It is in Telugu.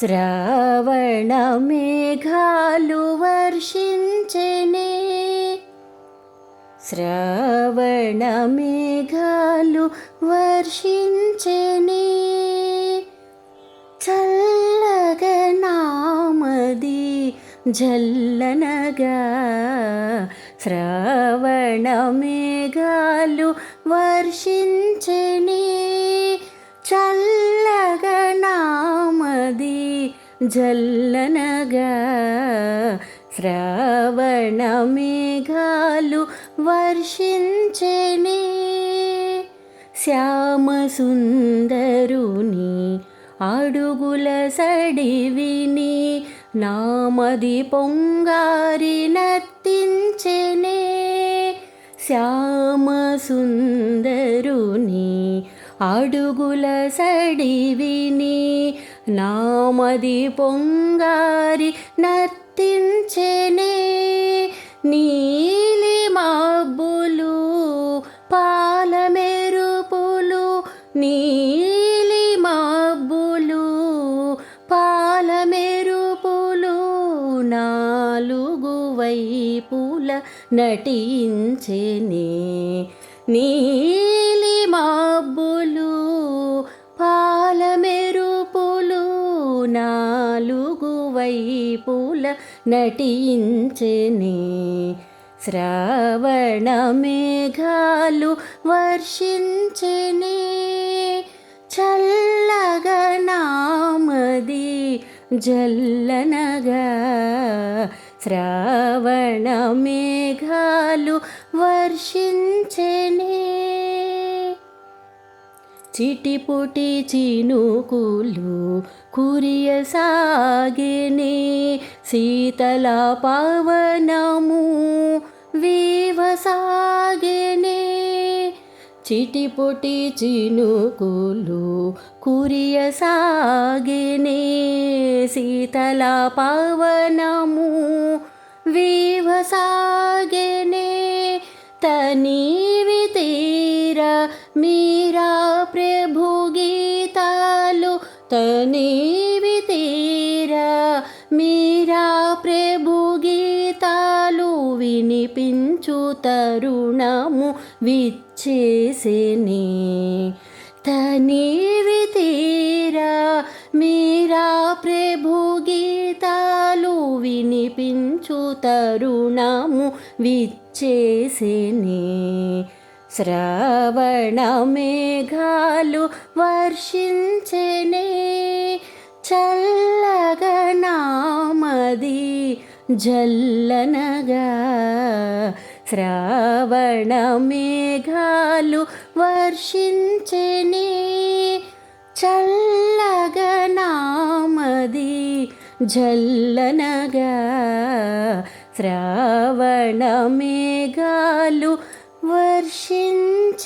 శ్రావణ మేఘాలు వర్షించెనే. శ్రావణ మేఘాలు వర్షించెనే. చల్లగా జల్లనగా. శ్రావణ మేఘాలు వర్షించెనే. జల్లనగా శ్రావణ మేఘాలు వర్షించెనే. శ్యామ సుందరుని అడుగుల సడివిని నామది పొంగారి నర్తించెనే. శ్యామ సుందరుని అడుగుల సడివిని నామది పొంగారి నర్తించెనే. నీలి మబ్బులు పాలమెరుపులు నీలి మబ్బులు పాలమెరుపులు నాలుగు వైపుల నటించెనే. నీ మబ్బులు పాల మెరుపులు నాలుగు వైపుల నటించనే. శ్రావణ మేఘాలు వర్షించనే. చల్లగా నామది జల్లనగా. శ్రావణ మేఘాలు వర్షించనే. చిటిపుటి చినుకులు కురియసాగిని శీతల పవనము వీవసాగిని చిటిపుటి చినుకులు కురియసాగిని శీతల పవనము వీవసాగిని తనీ మీరా ప్రభు గీతాలు తనీవి తీరా మీరా ప్రభు గీతాలు వినిపించు తరుణము విచ్చేసిని. తనీవి తీరా మీరా ప్రభు గీతాలు వినిపించు తరుణము విచ్చేసిని. శ్రావణ మేఘాలు వర్షించెనే చల్లగనామది జల్లనగా. శ్రావణ మేఘాలు వర్షించెనే చల్లగనామది జల్లనగా. శ్రావణ మేఘాలు వర్షించనే